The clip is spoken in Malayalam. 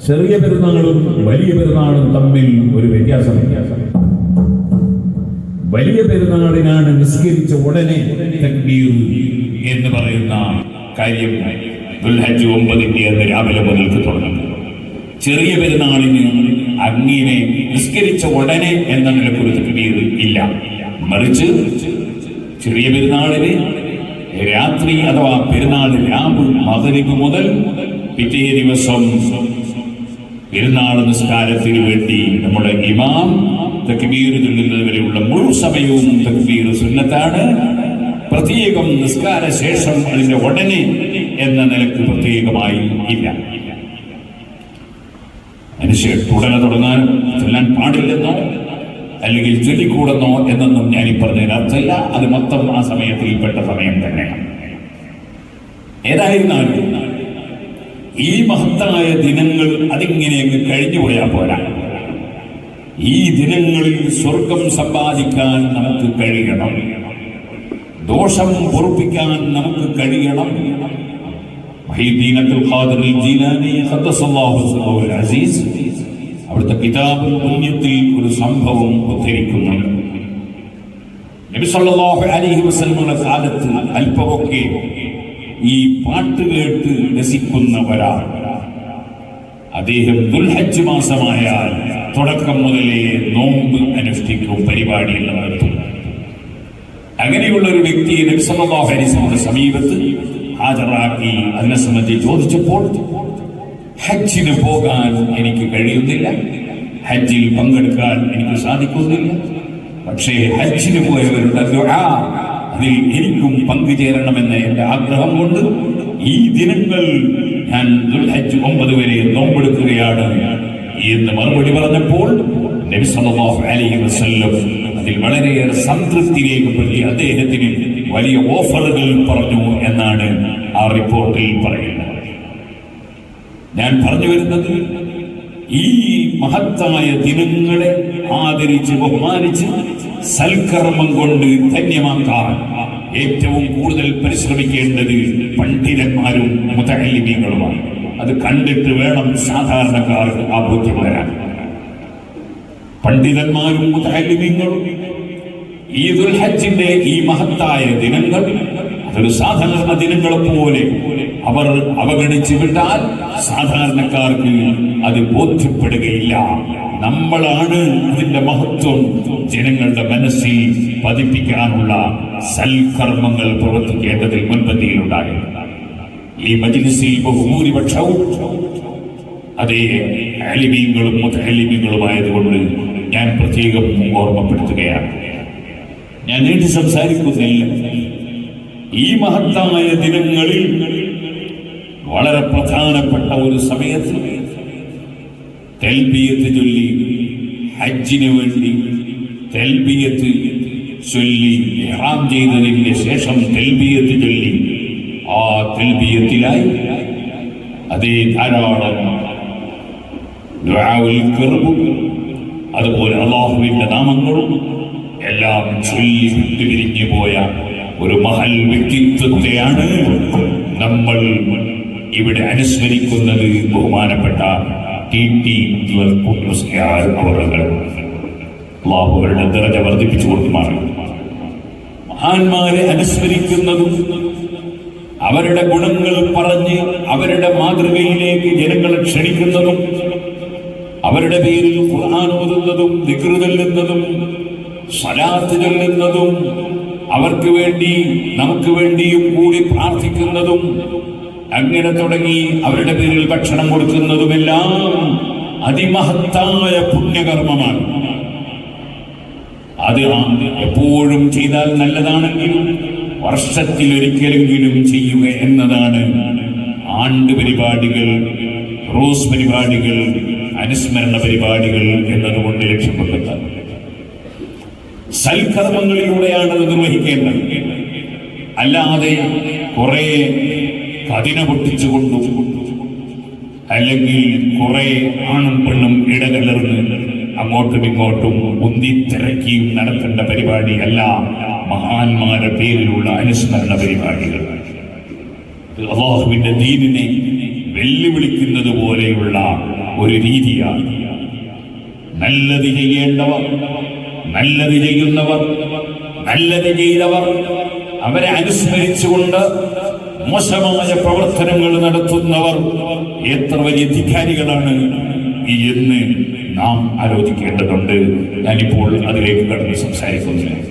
ചെറിയ പെരുന്നാളും വലിയ പെരുന്നാളും തമ്മിൽ ഒരു വ്യത്യാസം വലിയ പെരുന്നാളിനാണ് നിസ്കരിച്ച ഉടനെ എന്ന് പറയുന്ന കാര്യം ദുൽഹജ് ഒമ്പതിന്റെ അന്ന് രാവിലെ മുതൽക്ക് തുടങ്ങും ചെറിയ പെരുന്നാളിന് അങ്ങനെ നിസ്കരിച്ച ഉടനെ എന്ന നിലക്കൊരു തക്ബീർ ഇല്ല. മറിച്ച് ചെറിയ പെരുന്നാളിന് രാത്രി അഥവാ പെരുന്നാൾ രാവ് മകരിബ് മുതൽ പിറ്റേ ദിവസം പെരുന്നാൾ നിസ്കാരത്തിന് വേണ്ടി നമ്മുടെ ഇമാം തക്ബീർ ചൊല്ലുന്നത് വരെയുള്ള മുഴു സമയവും തക്ബീർ സുന്നത്താണ്. പ്രത്യേകം നിസ്കാര ശേഷം അതിന്റെ ഉടനെ എന്ന നിലയ്ക്ക് പ്രത്യേകമായി ഇല്ല. അതിനുശേഷം ഉടനെ തുടങ്ങാൻ ചൊല്ലാൻ പാടില്ലെന്നോ അല്ലെങ്കിൽ ചൊല്ലിക്കൂടെന്നോ എന്നൊന്നും ഞാൻ ഈ പറഞ്ഞതിന് അർത്ഥമില്ല അത് മൊത്തം ആ സമയത്തിൽ പെട്ട സമയം തന്നെയാണ്. ഏതായിരുന്നാലും ഈ മഹത്തായ ദിനങ്ങൾ അതിങ്ങനെ അങ്ങ് കഴിഞ്ഞു പോയാൽ പോരാ. ഈ ദിനങ്ങളിൽ സ്വർഗം സമ്പാദിക്കാൻ നമുക്ക് കഴിയണം. ദോഷം പൊറുപ്പിക്കാൻ നമുക്ക് കഴിയണം. അവിടുത്തെ കിതാബുൽ പുണ്യത്തിൽ ഒരു സംഭവം ഉദ്ധരിക്കുന്നുണ്ട് നബി സല്ലല്ലാഹു അലൈഹി വസല്ലമയുടെ കാലത്ത് അല്പമൊക്കെ ഈ പാട്ട് കേട്ട് രസിക്കുന്നവരാണ്. അദ്ദേഹം ദുൽഹജ് മാസമായാൽ തുടക്കം മുതലേ നോമ്പ് അനുഷ്ഠിക്കും പരിപാടിയെല്ലാം നടത്തും. അങ്ങനെയുള്ള ഒരു വ്യക്തിയെ നബി സല്ലല്ലാഹു അലൈഹി വസല്ലമയുടെ സമീപത്ത് ഹാജരാക്കി അതിനെ സംബന്ധിച്ച് ചോദിച്ചപ്പോൾ ഹജ്ജിന് പോകാൻ എനിക്ക് കഴിയുന്നില്ല. ഹജ്ജിൽ പങ്കെടുക്കാൻ എനിക്ക് സാധിക്കുന്നില്ല. പക്ഷേ ഹജ്ജിന് പോയവരുടെ അതിൽ എനിക്കും പങ്കുചേരണമെന്ന എന്റെ ആഗ്രഹം കൊണ്ട് ഈ ദിനങ്ങൾ ഞാൻ ദുൽഹജ് ഒമ്പത് വരെ നോമ്പെടുക്കുകയാണ് എന്ന് മറുപടി പറഞ്ഞപ്പോൾ നബി സല്ലല്ലാഹു അലൈഹി വസല്ലം അതിൽ വളരെയേറെ സംതൃപ്തി രേഖപ്പെടുത്തി അദ്ദേഹത്തിന് വലിയ ഓഫറുകൾ പറഞ്ഞു എന്നാണ് ആ റിപ്പോർട്ടിൽ പറയുന്നത്. ഞാൻ പറഞ്ഞു വരുന്നത് ഈ മഹത്തായ ദിനങ്ങളെ ആദരിച്ച് ബഹുമാനിച്ച് സൽക്കർമ്മം കൊണ്ട് ധന്യമാക്കാൻ ഏറ്റവും കൂടുതൽ പരിശ്രമിക്കേണ്ടത് പണ്ഡിതന്മാരും മുതലിമീങ്ങളുമാണ് അത് കണ്ടിട്ട് വേണം സാധാരണക്കാർ ആ ബോധ്യം വരാൻ. പണ്ഡിതന്മാരും മുതലിമീങ്ങളും ഈ ദുൽഹജിന്റെ ഈ മഹത്തായ ദിനങ്ങൾ അതൊരു സാധാരണ ദിനങ്ങളെ പോലെ അവർ അവഗണിച്ചു വിട്ടാൽ സാധാരണക്കാർക്ക് അത് ബോധ്യപ്പെടുകയില്ല. നമ്മളാണ് അതിന്റെ മഹത്വം. ജനങ്ങളുടെ മനസ്സിൽ പതിപ്പിക്കാനുള്ള സൽക്കർമ്മങ്ങൾ പ്രവർത്തിക്കേണ്ടതിൽ മുൻപന്തിയിലുണ്ടാകും. ഈ മജിലിസിൽ ബഹുഭൂരിപക്ഷവും അതേ അലിമീങ്ങളും മുതലിമീങ്ങളുമായതുകൊണ്ട് ഞാൻ പ്രത്യേകം ഓർമ്മപ്പെടുത്തുകയാണ്. ഞാൻ നീട്ടി സംസാരിക്കുന്നില്ല. ഈ മഹത്തായ ദിനങ്ങളിൽ വളരെ പ്രധാനപ്പെട്ട ഒരു സമയത്ത് തെൽബിയത്ത് ചൊല്ലി ഹജ്ജിന് വേണ്ടി തൽബിയത്ത് ചൊല്ലി ഇഹ്റാം ചെയ്തതിന് ശേഷം തൽബിയത്ത് ചൊല്ലി. ആ തൽബിയത്തിലായി അതേ ധാരാളം അതുപോലെ അള്ളാഹുവിന്റെ നാമങ്ങളും എല്ലാം ചൊല്ലി വിട്ടുപിരിഞ്ഞു പോയ ഒരു മഹൽ വ്യക്തിത്വത്തെയാണ് നമ്മൾ ഇവിടെ അനുസ്മരിക്കുന്നത് ബഹുമാനപ്പെട്ട ടി ടി അവറുകൾ അള്ളാഹുവരുടെ ദറജ വർദ്ധിപ്പിച്ചു കൊടുക്കുമാറ് മഹാന്മാരെ അനുസ്മരിക്കുന്നതും അവരുടെ ഗുണങ്ങൾ പറഞ്ഞ് അവരുടെ മാതൃകയിലേക്ക് ജനങ്ങളെ ക്ഷണിക്കുന്നതും അവരുടെ പേരിൽ ഖുർആൻ ഓതുന്നതും ദിക്റ് ചൊല്ലുന്നതും സലാത്ത് ചൊല്ലുന്നതും അവർക്ക് വേണ്ടി നമുക്ക് വേണ്ടിയും കൂടി പ്രാർത്ഥിക്കുന്നതും അങ്ങനെ തുടങ്ങി അവരുടെ പേരിൽ ഭക്ഷണം കൊടുക്കുന്നതുമെല്ലാം അതിമഹത്തായ പുണ്യകർമ്മമാണ്. അത് എപ്പോഴും ചെയ്താൽ നല്ലതാണെങ്കിലും വർഷത്തിലൊരിക്കലെങ്കിലും ചെയ്യുക എന്നതാണ് ആണ്ട് പരിപാടികൾ റോസ് പരിപാടികൾ അനുസ്മരണ പരിപാടികൾ എന്നതുകൊണ്ട് ലക്ഷ്യപ്പെടുന്നത് സൽക്കർമ്മങ്ങളിലൂടെയാണ് നിർവഹിക്കേണ്ടത്. അല്ലാതെ കുറെ കതിന പൊട്ടിച്ചുകൊണ്ടും അല്ലെങ്കിൽ കുറെ ആണും പെണ്ണും ഇടകലർന്ന് അങ്ങോട്ടും ഇങ്ങോട്ടും ഉന്തിത്തിരക്കിയും നടത്തേണ്ട പരിപാടിയല്ല മഹാന്മാരുടെ പേരിലുള്ള അനുസ്മരണ പരിപാടികൾ. അള്ളാഹുവിന്റെ ദീനിനെ വെല്ലുവിളിക്കുന്നത് പോലെയുള്ള ഒരു രീതിയാണ്. നല്ലത് ചെയ്യേണ്ടവർ നല്ലത് ചെയ്യുന്നവർ നല്ലത് ചെയ്തവർ അവരെ അനുസ്മരിച്ചുകൊണ്ട് മോശമായ പ്രവർത്തനങ്ങൾ നടത്തുന്നവർ എത്ര വലിയ ധിക്കാരികളാണ് എന്ന് നാം ആലോചിക്കേണ്ടതുണ്ട്. ഞാനിപ്പോൾ അതിലേക്ക് കടന്ന് സംസാരിക്കുന്നില്ല.